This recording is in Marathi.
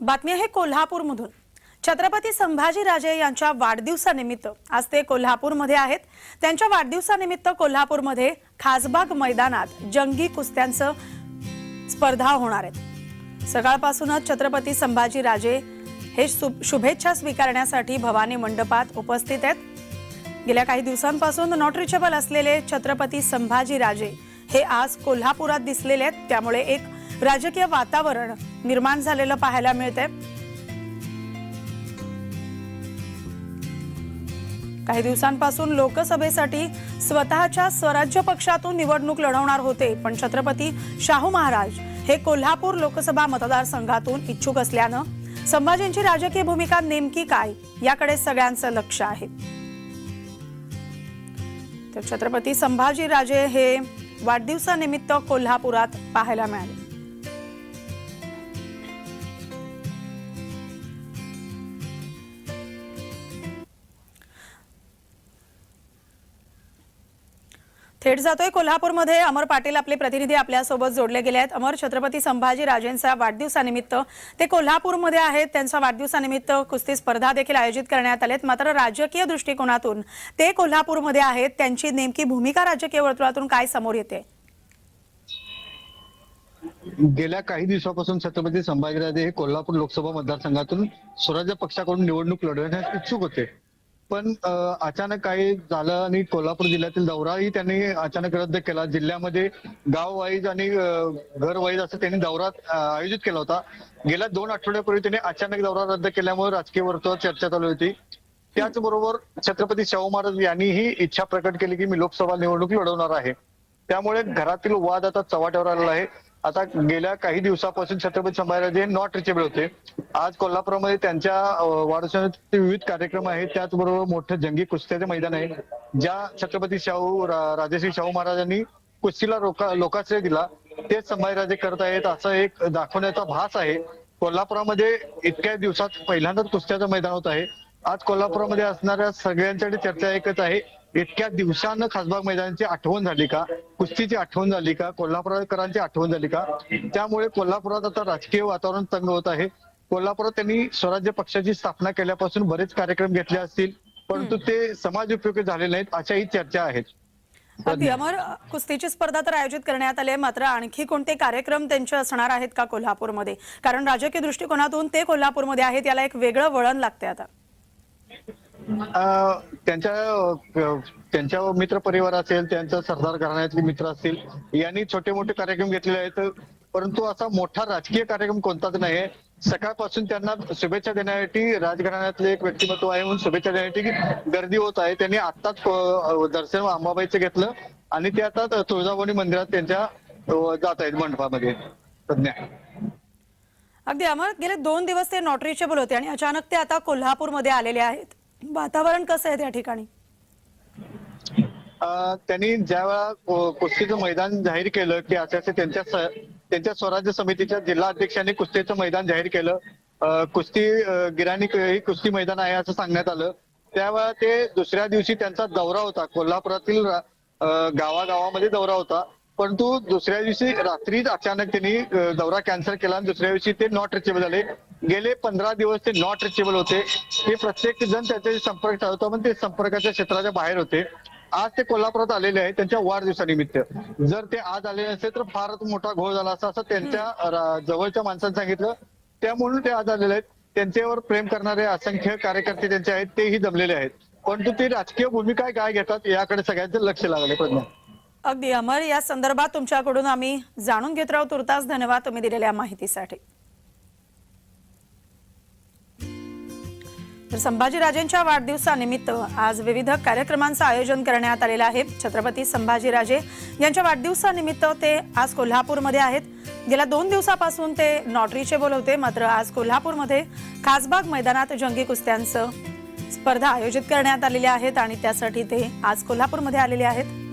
बातमी आहे कोल्हापूरमधून. छत्रपती संभाजीराजे यांच्या वाढदिवसानिमित्त आज ते कोल्हापूरमध्ये आहेत. त्यांच्या वाढदिवसानिमित्त कोल्हापूरमध्ये खासबाग मैदानात जंगी कुस्त्यांचं स्पर्धा होणार आहेत. सकाळपासूनच छत्रपती संभाजीराजे हे शु- शुभेच्छा स्वीकारण्यासाठी भवानी मंडपात उपस्थित आहेत. गेल्या काही दिवसांपासून नॉट रिचेबल असलेले छत्रपती संभाजीराजे हे आज कोल्हापुरात दिसलेले आहेत. त्यामुळे एक राजकीय वातावरण निर्माण झालेलं पाहायला मिळतंय. काही दिवसांपासून लोकसभेसाठी स्वतःच्या स्वराज्य पक्षातून निवडणूक लढवणार होते पण छत्रपती शाहू महाराज हे कोल्हापूर लोकसभा मतदारसंघातून इच्छुक असल्यानं संभाजींची राजकीय भूमिका नेमकी काय याकडे सगळ्यांचं लक्ष आहे. तर छत्रपती संभाजीराजे हे वाढदिवसानिमित्त कोल्हापुरात पाहायला मिळाले. थेट जातोय. कोल्हापूरमध्ये अमर पाटील आपले प्रतिनिधी आपल्यासोबत जोडले गेले आहेत. अमर छत्रपती संभाजी राजेंच्या वाढदिवसानिमित्त ते कोल्हापूरमध्ये आहेत. त्यांच्या वाढदिवसानिमित्त कुस्ती स्पर्धा देखील आयोजित करण्यात आल्यात मात्र राजकीय दृष्टिकोनातून ते कोल्हापूरमध्ये आहेत. त्यांची नेमकी भूमिका राजकीय वर्तुळातून काय समोर येते? गेल्या काही दिवसापासून छत्रपती संभाजीराजे हे कोल्हापूर लोकसभा मतदारसंघातून स्वराज्य पक्षाकडून निवडणूक लढवण्यास इच्छुक होते. पण अचानक काही झालं आणि कोल्हापूर जिल्ह्यातील दौराही त्यांनी अचानक रद्द केला. जिल्ह्यामध्ये गाव वाईज आणि घर वाईज असं त्यांनी दौरा आयोजित केला होता. गेल्या दोन आठवड्यापूर्वी त्यांनी अचानक दौरा रद्द केल्यामुळे राजकीय वर्तुळात चर्चा चालू होती. त्याचबरोबर छत्रपती शाहू महाराज यांनीही इच्छा प्रकट केली की मी लोकसभा निवडणूक लढवणार आहे. त्यामुळे घरातील वाद आता चव्हाट्यावर आलेला आहे. आता गेल्या काही दिवसापासून छत्रपती संभाजी नॉट रिचेबल होते. आज कोल्हापूरमध्ये त्यांच्या अं, वाढदिवसाचे विविध कार्यक्रम आहेत. त्याचबरोबर मोठे जंगी कुस्त्याचे मैदान आहे. ज्या छत्रपती शाहू राजेश्री शाहू महाराजांनी कुस्तीला लोका लोकाश्रय दिला तेच संभाजीराजे करत आहेत. असं एक दाखवण्याचा भास आहे. कोल्हापुरामध्ये इतक्या दिवसात पहिल्यांदाच कुस्त्याचं मैदान होत आहे. आज कोल्हापुरामध्ये असणाऱ्या सगळ्यांच्याकडे चर्चा एकच आहे. इतक्या दिवसानं खासबाग मैदानाची आठवण झाली का? कुस्तीची आठवण झाली का? कोल्हापूरकरांची आठवण झाली का? त्यामुळे कोल्हापुरात आता राजकीय वातावरण तंग होत आहे. कोल्हापुरात त्यांनी स्वराज्य पक्षाची स्थापना केल्यापासून बरेच कार्यक्रम घेतले असतील परंतु ते समाज उपयोगी झाले नाहीत अशाही चर्चा आहेत. अगदी अमर कुस्तीची स्पर्धा तर आयोजित करण्यात आली आहे मात्र आणखी कोणते कार्यक्रम त्यांचे असणार आहेत का कोल्हापूरमध्ये? कारण राजकीय दृष्टिकोनातून ते कोल्हापूरमध्ये आहेत याला एक वेगळं वळण लागते आता. त्यांच्या त्यांच्या मित्र परिवार असेल त्यांच्या सरदार घराण्यातले मित्र असतील यांनी छोटे मोठे कार्यक्रम घेतलेले आहेत. परंतु असा मोठा राजकीय कार्यक्रम कोणताच नाही सकाळपासून त्यांना शुभेच्छा देण्यासाठी राजघराण्यातले एक व्यक्तिमत्व आहे म्हणून शुभेच्छा देण्यासाठी गर्दी होत आहे. त्यांनी आत्ताच दर्शन अंबाबाईचं घेतलं आणि ते आता तुळजाभवानी मंदिरात त्यांच्या जात आहेत मंडपामध्ये. सध्या अगदी अमर गेले दोन दिवस ते नॉट रिचेबल होते आणि अचानक ते आता कोल्हापूरमध्ये आलेले आहेत. वातावरण कसं आहे त्या ठिकाणी? त्यांनी ज्या वेळा कुस्तीचं मैदान जाहीर केलं की असं असे त्यांच्या त्यांच्या स्वराज्य समितीच्या जिल्हा अध्यक्षांनी कुस्तीचं मैदान जाहीर केलं. कुस्ती गिराणी ही कुस्ती मैदान आहे असं सांगण्यात आलं. त्यावेळा ते दुसऱ्या दिवशी त्यांचा दौरा होता. कोल्हापुरातील गावागावामध्ये दौरा होता. परंतु दुसऱ्या दिवशी रात्रीच अचानक त्यांनी दौरा कॅन्सल केला आणि दुसऱ्या दिवशी ते नॉट रिचेबल झाले. गेले पंधरा दिवस ते नॉट रिचेबल होते. ते प्रत्येक जण त्याच्याशी संपर्क साधतो पण ते संपर्काच्या क्षेत्राच्या बाहेर होते. आज ते कोल्हापुरात आलेले आहेत त्यांच्या वाढदिवसानिमित्त. जर ते आज आले असेल तर फारच मोठा घोळ झाला असता असं त्यांच्या जवळच्या माणसांनी सांगितलं. त्यामुळे ते आज आलेले आहेत. त्यांच्यावर प्रेम करणारे असंख्य कार्यकर्ते त्यांचे आहेत तेही जमलेले आहेत. परंतु ते राजकीय भूमिका काय घेतात याकडे सगळ्यांचं लक्ष लागले प्रज्ञा. अगदी अमर या संदर्भात तुमच्याकडून आम्ही जाणून घेत राहू. तुर्तास धन्यवाद तुम्ही दिलेल्या माहितीसाठी. तर संभाजीराजेंच्या वाढदिवसानिमित्त आज विविध कार्यक्रमांचं आयोजन करण्यात आलेलं आहे. छत्रपती संभाजीराजे यांच्या वाढदिवसानिमित्त ते आज कोल्हापूरमध्ये आहेत. गेल्या दोन दिवसापासून ते नॉटरीचे बोलवते मात्र आज कोल्हापूरमध्ये खासबाग मैदानात जंगी कुस्त्यांचं स्पर्धा आयोजित करण्यात आलेल्या आहेत आणि त्यासाठी ते आज कोल्हापूरमध्ये आलेले आहेत.